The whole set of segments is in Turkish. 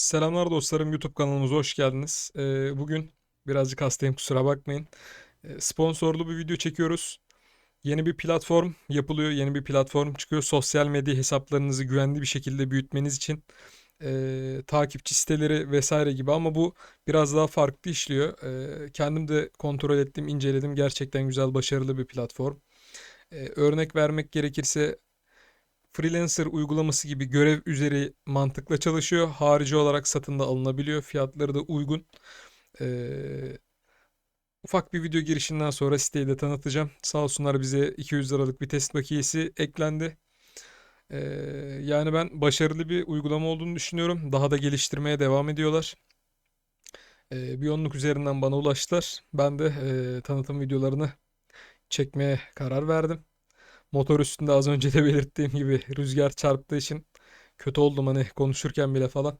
Selamlar dostlarım YouTube kanalımıza hoş geldiniz. Ee, bugün birazcık hastayım kusura bakmayın. Ee, sponsorlu bir video çekiyoruz. Yeni bir platform yapılıyor, yeni bir platform çıkıyor. Sosyal medya hesaplarınızı güvenli bir şekilde büyütmeniz için ee, takipçi siteleri vesaire gibi ama bu biraz daha farklı işliyor. Ee, kendim de kontrol ettim, inceledim. Gerçekten güzel, başarılı bir platform. Ee, örnek vermek gerekirse freelancer uygulaması gibi görev üzeri mantıkla çalışıyor. Harici olarak satın da alınabiliyor. Fiyatları da uygun. Ee, ufak bir video girişinden sonra siteyi de tanıtacağım. Sağ olsunlar bize 200 liralık bir test bakiyesi eklendi. Ee, yani ben başarılı bir uygulama olduğunu düşünüyorum. Daha da geliştirmeye devam ediyorlar. Ee, bir onluk üzerinden bana ulaştılar. Ben de e, tanıtım videolarını çekmeye karar verdim. Motor üstünde az önce de belirttiğim gibi rüzgar çarptığı için kötü oldum hani konuşurken bile falan.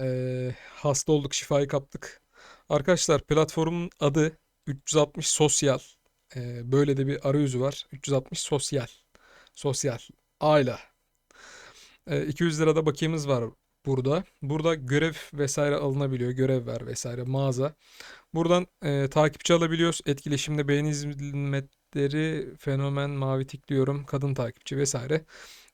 Ee, hasta olduk, şifayı kaptık. Arkadaşlar platformun adı 360 Sosyal. Ee, böyle de bir arayüzü var. 360 Sosyal. Sosyal. Ayla. Ee, 200 lirada bakiyemiz var burada. Burada görev vesaire alınabiliyor. Görev ver vesaire mağaza. Buradan e, takipçi alabiliyoruz. Etkileşimde beğeni hizmetleri, fenomen, mavi tik diyorum, kadın takipçi vesaire.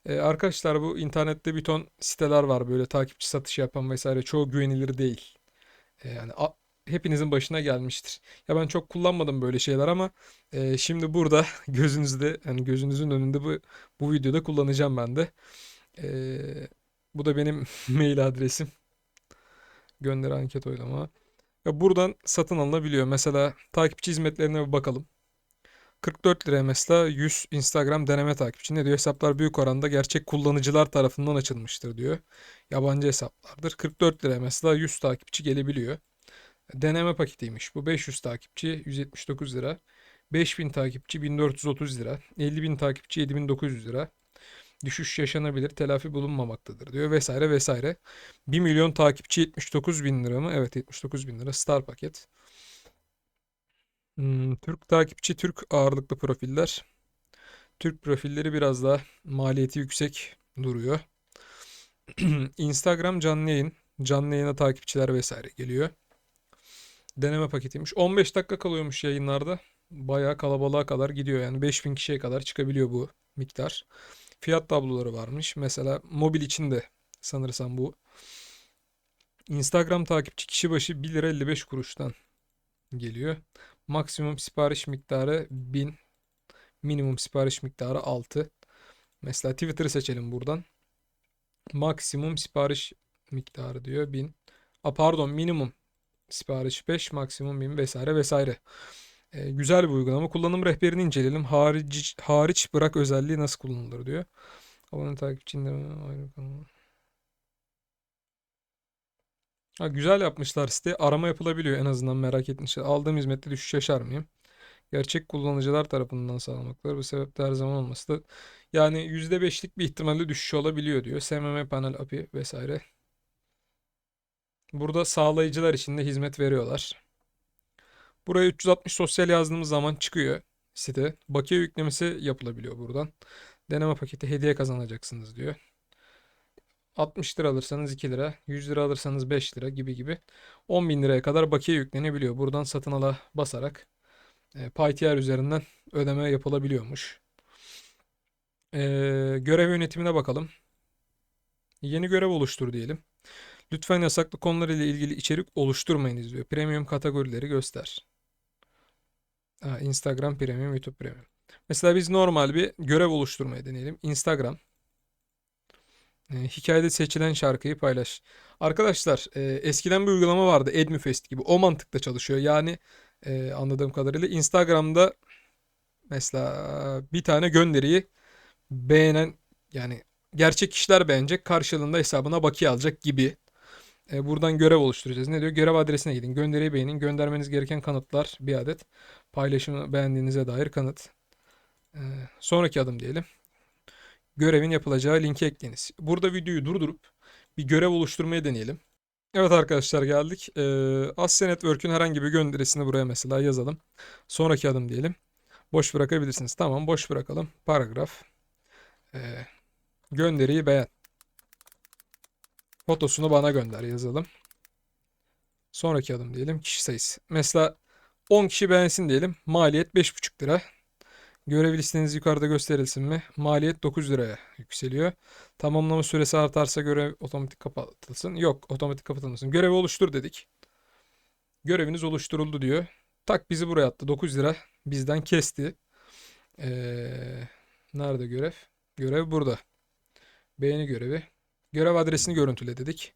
E, arkadaşlar bu internette bir ton siteler var böyle takipçi satışı yapan vesaire. Çoğu güvenilir değil. E, yani a- hepinizin başına gelmiştir. Ya ben çok kullanmadım böyle şeyler ama e, şimdi burada gözünüzde hani gözünüzün önünde bu bu videoda kullanacağım ben de. E, bu da benim mail adresim. Gönder anket oylama. Ya buradan satın alınabiliyor. Mesela takipçi hizmetlerine bir bakalım. 44 liraya mesela 100 Instagram deneme takipçi. Ne diyor? Hesaplar büyük oranda gerçek kullanıcılar tarafından açılmıştır diyor. Yabancı hesaplardır. 44 liraya mesela 100 takipçi gelebiliyor. Deneme paketiymiş. Bu 500 takipçi 179 lira. 5000 takipçi 1430 lira. 50.000 takipçi 7900 lira. Düşüş yaşanabilir, telafi bulunmamaktadır diyor vesaire vesaire. 1 milyon takipçi 79 bin lira mı? Evet 79 bin lira. Star paket. Hmm, Türk takipçi, Türk ağırlıklı profiller. Türk profilleri biraz daha maliyeti yüksek duruyor. Instagram canlı yayın. Canlı yayına takipçiler vesaire geliyor. Deneme paketiymiş. 15 dakika kalıyormuş yayınlarda. Bayağı kalabalığa kadar gidiyor. Yani 5000 kişiye kadar çıkabiliyor bu miktar. Fiyat tabloları varmış. Mesela mobil için de sanırsam bu. Instagram takipçi kişi başı 1 lira 55 kuruştan geliyor. Maksimum sipariş miktarı 1000. Minimum sipariş miktarı 6. Mesela Twitter'ı seçelim buradan. Maksimum sipariş miktarı diyor 1000. A pardon minimum sipariş 5, maksimum 1000 vesaire vesaire. Ee, güzel bir uygulama. Kullanım rehberini inceleyelim. Hariç, hariç bırak özelliği nasıl kullanılır diyor. Abone takipçinde ayrı kanal. Ha, güzel yapmışlar site. Arama yapılabiliyor en azından merak etmişler. Aldığım hizmette düşüş yaşar mıyım? Gerçek kullanıcılar tarafından sağlamaktadır. Bu sebeple her zaman olması da yani %5'lik bir ihtimalle düşüş olabiliyor diyor. SMM panel API vesaire. Burada sağlayıcılar için de hizmet veriyorlar. Buraya 360 sosyal yazdığımız zaman çıkıyor site. Bakiye yüklemesi yapılabiliyor buradan. Deneme paketi hediye kazanacaksınız diyor. 60 lira alırsanız 2 lira, 100 lira alırsanız 5 lira gibi gibi 10 bin liraya kadar bakiye yüklenebiliyor. Buradan satın ala basarak e, PayTR üzerinden ödeme yapılabiliyormuş. E, görev yönetimine bakalım. Yeni görev oluştur diyelim. Lütfen yasaklı konular ile ilgili içerik oluşturmayınız diyor. Premium kategorileri göster. Ha, Instagram Premium, YouTube Premium. Mesela biz normal bir görev oluşturmayı deneyelim. Instagram. E, hikayede seçilen şarkıyı paylaş. Arkadaşlar e, eskiden bir uygulama vardı. Edmufest gibi. O mantıkta çalışıyor. Yani e, anladığım kadarıyla Instagram'da mesela bir tane gönderiyi beğenen yani gerçek kişiler beğenecek. Karşılığında hesabına bakiye alacak gibi. E, buradan görev oluşturacağız. Ne diyor? Görev adresine gidin. Gönderiyi beğenin. Göndermeniz gereken kanıtlar bir adet. Paylaşımı beğendiğinize dair kanıt. E, sonraki adım diyelim. Görevin yapılacağı linki ekleyiniz. Burada videoyu durdurup bir görev oluşturmaya deneyelim. Evet arkadaşlar geldik. E, Asya Network'ün herhangi bir gönderisini buraya mesela yazalım. Sonraki adım diyelim. Boş bırakabilirsiniz. Tamam boş bırakalım. Paragraf. E, gönderiyi beğen. Fotosunu bana gönder yazalım. Sonraki adım diyelim kişi sayısı. Mesela 10 kişi beğensin diyelim. Maliyet 5,5 lira. Görev listeniz yukarıda gösterilsin mi? Maliyet 9 liraya yükseliyor. Tamamlama süresi artarsa görev otomatik kapatılsın. Yok otomatik kapatılmasın. Görevi oluştur dedik. Göreviniz oluşturuldu diyor. Tak bizi buraya attı. 9 lira bizden kesti. Ee, nerede görev? Görev burada. Beğeni görevi. Görev adresini görüntüle dedik.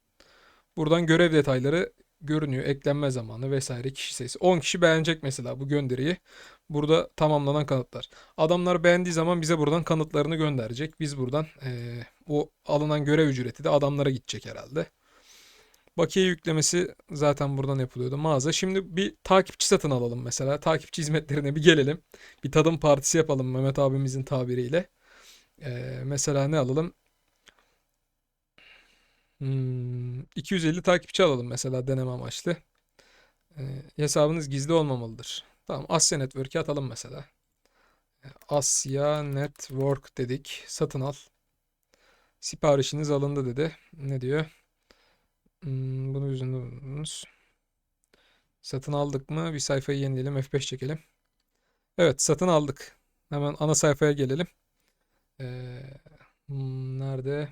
Buradan görev detayları görünüyor. Eklenme zamanı vesaire kişi sayısı. 10 kişi beğenecek mesela bu gönderiyi. Burada tamamlanan kanıtlar. Adamlar beğendiği zaman bize buradan kanıtlarını gönderecek. Biz buradan eee, o alınan görev ücreti de adamlara gidecek herhalde. Bakiye yüklemesi zaten buradan yapılıyordu mağaza. Şimdi bir takipçi satın alalım mesela. Takipçi hizmetlerine bir gelelim. Bir tadım partisi yapalım Mehmet abimizin tabiriyle. Eee, mesela ne alalım? Hmm, 250 takipçi alalım mesela deneme amaçlı. Ee, hesabınız gizli olmamalıdır. Tamam Asya Network'e atalım mesela. Asya Network dedik. Satın al. Siparişiniz alındı dedi. Ne diyor? Hmm, bunu bulundunuz. Satın aldık mı? Bir sayfayı yenileyelim. F5 çekelim. Evet satın aldık. Hemen ana sayfaya gelelim. Ee, hmm, nerede?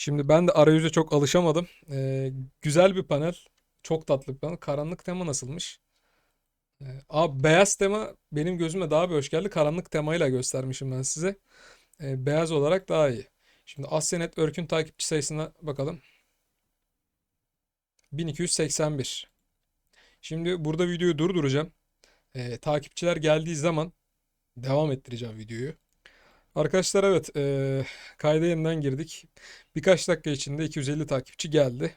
Şimdi ben de arayüze çok alışamadım. Ee, güzel bir panel. Çok tatlı bir panel. Karanlık tema nasılmış? Ee, abi beyaz tema benim gözüme daha bir hoş geldi. Karanlık temayla göstermişim ben size. Ee, beyaz olarak daha iyi. Şimdi Asya Network'ün takipçi sayısına bakalım. 1281. Şimdi burada videoyu durduracağım. Ee, takipçiler geldiği zaman devam ettireceğim videoyu. Arkadaşlar evet eee kayda yeniden girdik. Birkaç dakika içinde 250 takipçi geldi.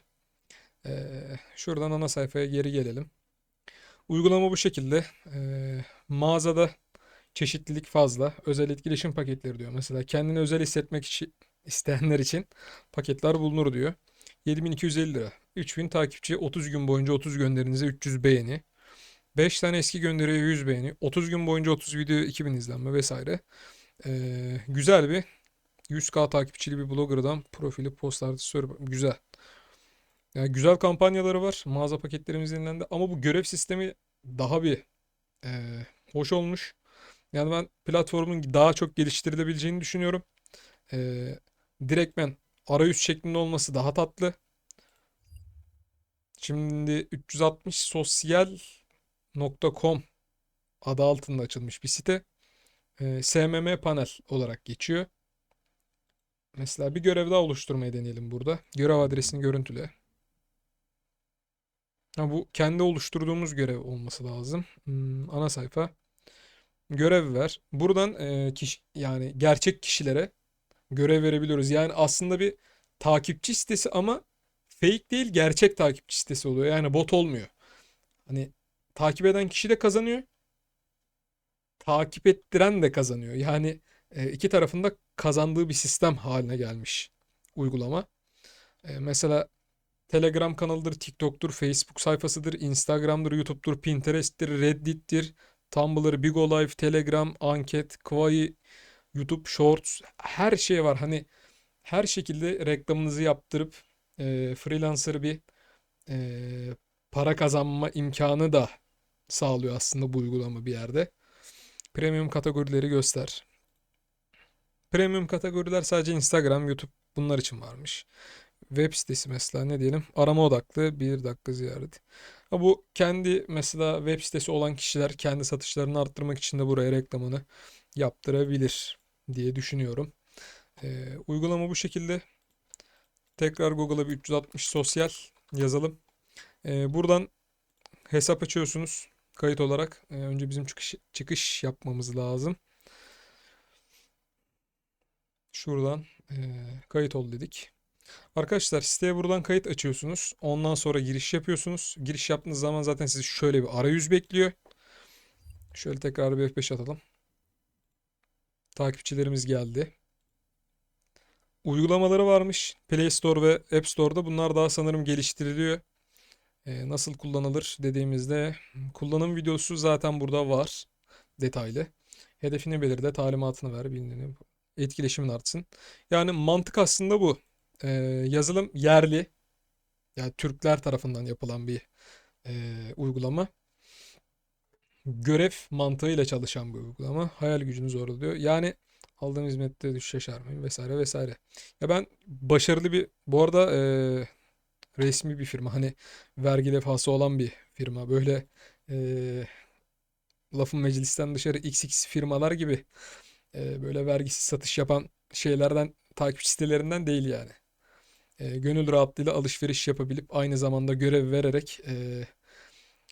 Eee, şuradan ana sayfaya geri gelelim. Uygulama bu şekilde. Eee, mağazada çeşitlilik fazla. Özel etkileşim paketleri diyor. Mesela kendini özel hissetmek için isteyenler için paketler bulunur diyor. 7250 lira. 3000 takipçi 30 gün boyunca 30 gönderinize 300 beğeni. 5 tane eski gönderiye 100 beğeni. 30 gün boyunca 30 video 2000 izlenme vesaire. Ee, güzel bir 100k takipçili bir blogger'dan profili post artısı güzel. Yani güzel kampanyaları var. Mağaza paketlerimiz yenilendi ama bu görev sistemi daha bir e, hoş olmuş. Yani ben platformun daha çok geliştirilebileceğini düşünüyorum. E, direktmen arayüz şeklinde olması daha tatlı. Şimdi 360 sosyal.com adı altında açılmış bir site. Ee, SMM panel olarak geçiyor. Mesela bir görev daha oluşturmayı deneyelim burada. Görev adresini görüntüle. Ha, bu kendi oluşturduğumuz görev olması lazım. Hmm, ana sayfa. Görev ver. Buradan e, kişi, yani gerçek kişilere görev verebiliyoruz. Yani aslında bir takipçi sitesi ama fake değil gerçek takipçi sitesi oluyor. Yani bot olmuyor. Hani takip eden kişi de kazanıyor takip ettiren de kazanıyor. Yani e, iki tarafında kazandığı bir sistem haline gelmiş uygulama. E, mesela Telegram kanalıdır, TikTok'tur, Facebook sayfasıdır, Instagram'dır, YouTube'dur, Pinterest'tir, Reddit'tir, Tumblr, Bigolive, Telegram, Anket, Kwai, YouTube Shorts her şey var. Hani her şekilde reklamınızı yaptırıp e, freelancer bir e, para kazanma imkanı da sağlıyor aslında bu uygulama bir yerde. Premium kategorileri göster. Premium kategoriler sadece Instagram, YouTube bunlar için varmış. Web sitesi mesela ne diyelim? Arama odaklı bir dakika ziyaret. Ha bu kendi mesela web sitesi olan kişiler kendi satışlarını arttırmak için de buraya reklamını yaptırabilir diye düşünüyorum. Ee, uygulama bu şekilde. Tekrar Google'a bir 360 sosyal yazalım. Ee, buradan hesap açıyorsunuz kayıt olarak e, önce bizim çıkış, çıkış yapmamız lazım. Şuradan e, kayıt ol dedik. Arkadaşlar siteye buradan kayıt açıyorsunuz. Ondan sonra giriş yapıyorsunuz. Giriş yaptığınız zaman zaten sizi şöyle bir arayüz bekliyor. Şöyle tekrar bir F5 atalım. Takipçilerimiz geldi. Uygulamaları varmış. Play Store ve App Store'da. Bunlar daha sanırım geliştiriliyor. E, nasıl kullanılır dediğimizde kullanım videosu zaten burada var. Detaylı. Hedefini belirle, talimatını ver, bilineni, etkileşimin artsın. Yani mantık aslında bu. Ee, yazılım yerli. Yani Türkler tarafından yapılan bir e, uygulama. Görev mantığıyla çalışan bir uygulama. Hayal gücünü zorluyor. Yani aldığım hizmette düşüş yaşarmayın vesaire vesaire. Ya ben başarılı bir bu arada e, resmi bir firma. Hani vergi levhası olan bir firma. Böyle e, lafın meclisten dışarı XX firmalar gibi e, böyle vergisiz satış yapan şeylerden takipçi sitelerinden değil yani. E, gönül rahatlığıyla alışveriş yapabilip aynı zamanda görev vererek e,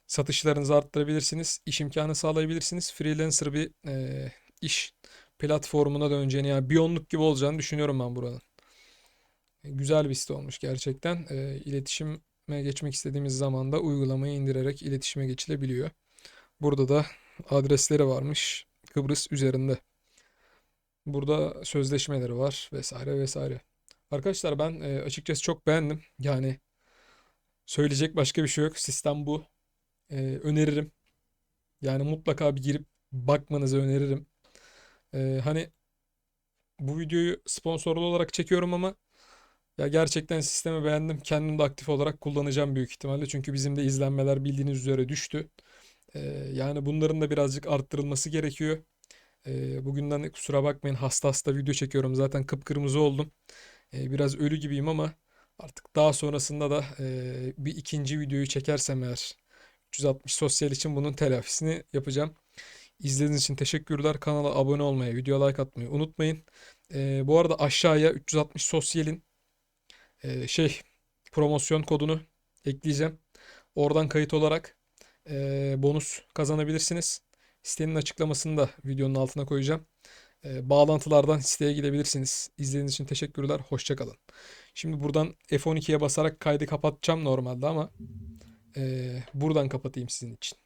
satışlarınızı arttırabilirsiniz. iş imkanı sağlayabilirsiniz. Freelancer bir e, iş platformuna döneceğini yani bir onluk gibi olacağını düşünüyorum ben buranın. Güzel bir site olmuş gerçekten. E, iletişime geçmek istediğimiz zaman da uygulamayı indirerek iletişime geçilebiliyor. Burada da adresleri varmış Kıbrıs üzerinde. Burada sözleşmeleri var vesaire vesaire. Arkadaşlar ben e, açıkçası çok beğendim. Yani söyleyecek başka bir şey yok. Sistem bu. E, öneririm. Yani mutlaka bir girip bakmanızı öneririm. E, hani bu videoyu sponsorlu olarak çekiyorum ama ya gerçekten sistemi beğendim. Kendim de aktif olarak kullanacağım büyük ihtimalle. Çünkü bizim de izlenmeler bildiğiniz üzere düştü. E, yani bunların da birazcık arttırılması gerekiyor. E, bugünden de kusura bakmayın hasta hasta video çekiyorum. Zaten kıpkırmızı oldum. E, biraz ölü gibiyim ama artık daha sonrasında da e, bir ikinci videoyu çekersem eğer 360 sosyal için bunun telafisini yapacağım. İzlediğiniz için teşekkürler. Kanala abone olmayı, video like atmayı unutmayın. Bu arada aşağıya 360 sosyalin e, şey promosyon kodunu ekleyeceğim. Oradan kayıt olarak e, bonus kazanabilirsiniz. Sitenin açıklamasını da videonun altına koyacağım. E, bağlantılardan siteye gidebilirsiniz. İzlediğiniz için teşekkürler. Hoşça kalın. Şimdi buradan F12'ye basarak kaydı kapatacağım normalde ama e, buradan kapatayım sizin için.